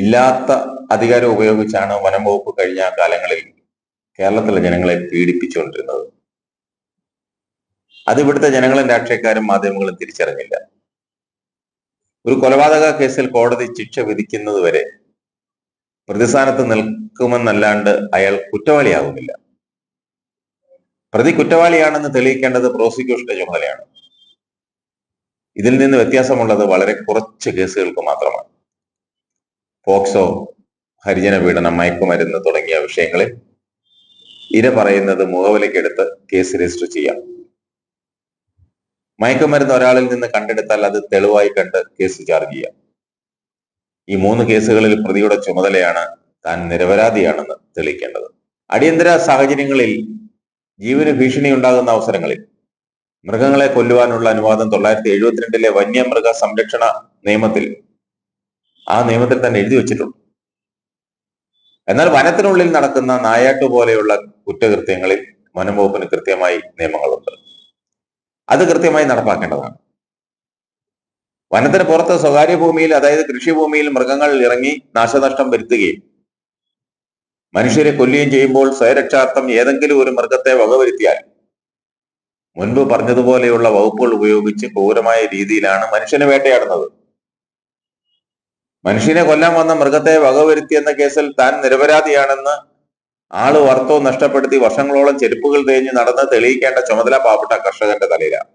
ഇല്ലാത്ത അധികാരം ഉപയോഗിച്ചാണ് വനം വകുപ്പ് കഴിഞ്ഞ കാലങ്ങളിൽ കേരളത്തിലെ ജനങ്ങളെ പീഡിപ്പിച്ചുകൊണ്ടിരുന്നത്. അത് ഇവിടുത്തെ ജനങ്ങളും രാഷ്ട്രീയക്കാരും മാധ്യമങ്ങളും തിരിച്ചറിഞ്ഞില്ല. ഒരു കൊലപാതക കേസിൽ കോടതി ശിക്ഷ വിധിക്കുന്നത് വരെ പ്രതിസ്ഥാനത്ത് നിൽക്കുമെന്നല്ലാണ്ട് അയാൾ കുറ്റവാളിയാകുന്നില്ല പ്രതി കുറ്റവാളിയാണെന്ന് തെളിയിക്കേണ്ടത് പ്രോസിക്യൂഷന്റെ ചുമതലയാണ്. ഇതിൽ നിന്ന് വ്യത്യാസമുള്ളത് വളരെ കുറച്ച് കേസുകൾക്ക് മാത്രമാണ്. പോക്സോ ഹരിജന പീഡനം മയക്കുമരുന്ന് തുടങ്ങിയ വിഷയങ്ങളിൽ ഇര പറയുന്നത് മുഖവിലക്കെടുത്ത് കേസ് രജിസ്റ്റർ ചെയ്യാം. മയക്കുമരുന്ന് ഒരാളിൽ നിന്ന് കണ്ടെടുത്താൽ അത് തെളിവായി കണ്ട് കേസ് ചാർജ് ചെയ്യാം. ഈ മൂന്ന് കേസുകളിൽ പ്രതിയുടെ ചുമതലയാണ് താൻ നിരപരാധിയാണെന്ന് തെളിയിക്കേണ്ടത്. അടിയന്തര സാഹചര്യങ്ങളിൽ ജീവന് ഭീഷണി ഉണ്ടാകുന്ന അവസരങ്ങളിൽ മൃഗങ്ങളെ കൊല്ലുവാനുള്ള അനുവാദം തൊള്ളായിരത്തി എഴുപത്തിരണ്ടിലെ വന്യമൃഗ സംരക്ഷണ നിയമത്തിൽ ആ നിയമത്തിൽ തന്നെ എഴുതി വെച്ചിട്ടുണ്ട്. എന്നാൽ വനത്തിനുള്ളിൽ നടക്കുന്ന നായാട്ട് പോലെയുള്ള കുറ്റകൃത്യങ്ങളിൽ വനംവകുപ്പിന് കൃത്യമായി നിയമങ്ങളുണ്ട്. അത് കൃത്യമായി നടപ്പാക്കേണ്ടതാണ്. വനത്തിന് പുറത്ത് സ്വകാര്യ ഭൂമിയിൽ അതായത് കൃഷിഭൂമിയിൽ മൃഗങ്ങൾ ഇറങ്ങി നാശനഷ്ടം വരുത്തുകയും മനുഷ്യരെ കൊല്ലുകയും ചെയ്യുമ്പോൾ സ്വയരക്ഷാർത്ഥം ഏതെങ്കിലും ഒരു മൃഗത്തെ വകവരുത്തിയാൽ മുൻപ് പറഞ്ഞതുപോലെയുള്ള വകുപ്പുകൾ ഉപയോഗിച്ച് ക്രൂരമായ രീതിയിലാണ് മനുഷ്യനെ വേട്ടയാടുന്നത്. മനുഷ്യനെ കൊല്ലാൻ വന്ന മൃഗത്തെ വകവരുത്തി എന്ന കേസിൽ താൻ നിരപരാധിയാണെന്ന് ആൾ വർത്തവും നഷ്ടപ്പെടുത്തി വർഷങ്ങളോളം ചെരുപ്പുകൾ തേഞ്ഞ് നടന്ന് തെളിയിക്കേണ്ട ചുമതല പാവപ്പെട്ട കർഷകന്റെ തലയിലാണ്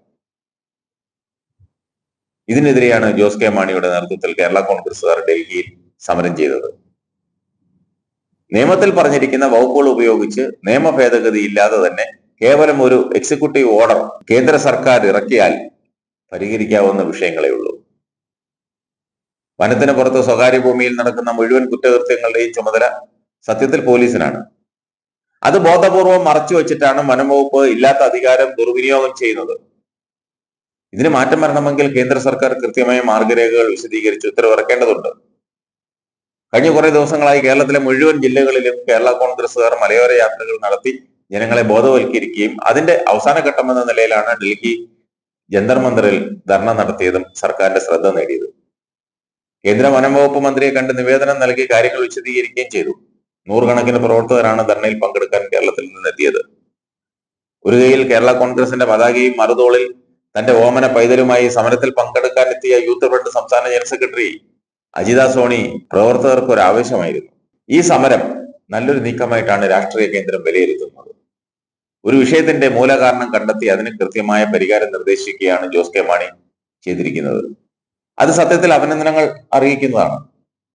ഇതിനെതിരെയാണ് ജോസ് കെ മാണിയുടെ നേതൃത്വത്തിൽ കേരള കോൺഗ്രസുകാർ ഡൽഹിയിൽ സമരം ചെയ്തത്. നിയമത്തിൽ പറഞ്ഞിരിക്കുന്ന വകുപ്പുകൾ ഉപയോഗിച്ച് നിയമ ഭേദഗതി ഇല്ലാതെ തന്നെ കേവലം ഒരു എക്സിക്യൂട്ടീവ് ഓർഡർ കേന്ദ്ര സർക്കാർ ഇറക്കിയാൽ പരിഹരിക്കാവുന്ന വിഷയങ്ങളേ ഉള്ളൂ. വനത്തിന് പുറത്ത് സ്വകാര്യ ഭൂമിയിൽ നടക്കുന്ന മുഴുവൻ കുറ്റകൃത്യങ്ങളുടെയും ചുമതല സത്യത്തിൽ പോലീസിനാണ്. അത് ബോധപൂർവം മറച്ചു വെച്ചിട്ടാണ് വനംവകുപ്പ് ഇല്ലാത്ത അധികാരം ദുർവിനിയോഗം ചെയ്യുന്നത്. ഇതിന് മാറ്റം വരണമെങ്കിൽ കേന്ദ്ര സർക്കാർ കൃത്യമായ മാർഗരേഖകൾ വിശദീകരിച്ച് ഉത്തരവിറക്കേണ്ടതുണ്ട്. കഴിഞ്ഞ കുറേ ദിവസങ്ങളായി കേരളത്തിലെ മുഴുവൻ ജില്ലകളിലും കേരള കോൺഗ്രസുകാർ മലയോര യാത്രകൾ നടത്തി ജനങ്ങളെ ബോധവൽക്കരിക്കുകയും അതിന്റെ അവസാന ഘട്ടം എന്ന നിലയിലാണ് ഡൽഹി ജന്തർ മന്ദറിൽ ധർണ നടത്തിയതും സർക്കാരിന്റെ ശ്രദ്ധ നേടിയത്. കേന്ദ്ര വനംവകുപ്പ് മന്ത്രിയെ കണ്ട് നിവേദനം നൽകി കാര്യങ്ങൾ വിശദീകരിക്കുകയും ചെയ്തു. നൂറുകണക്കിന് പ്രവർത്തകരാണ് ധർണയിൽ പങ്കെടുക്കാൻ കേരളത്തിൽ നിന്നെത്തിയത്. ഒരു കൈയിൽ കേരള കോൺഗ്രസിന്റെ പതാകയും മറുതോളിൽ തന്റെ ഓമന പൈതലുമായി സമരത്തിൽ പങ്കെടുക്കാൻ എത്തിയ യൂത്ത് ഫ്രണ്ട് സംസ്ഥാന ജനറൽ സെക്രട്ടറി അജിത സോണി പ്രവർത്തകർക്ക് ഒരു ആവേശമായിരുന്നു. ഈ സമരം നല്ലൊരു നീക്കമായിട്ടാണ് രാഷ്ട്രീയ കേന്ദ്രം വിലയിരുത്തുന്നത്. ഒരു വിഷയത്തിന്റെ മൂലകാരണം കണ്ടെത്തി അതിന് കൃത്യമായ പരിഹാരം നിർദ്ദേശിക്കുകയാണ് ജോസ് കെ മാണി ചെയ്തിരിക്കുന്നത്. അത് സത്യത്തിൽ അഭിനന്ദനങ്ങൾ അറിയിക്കുന്നതാണ്.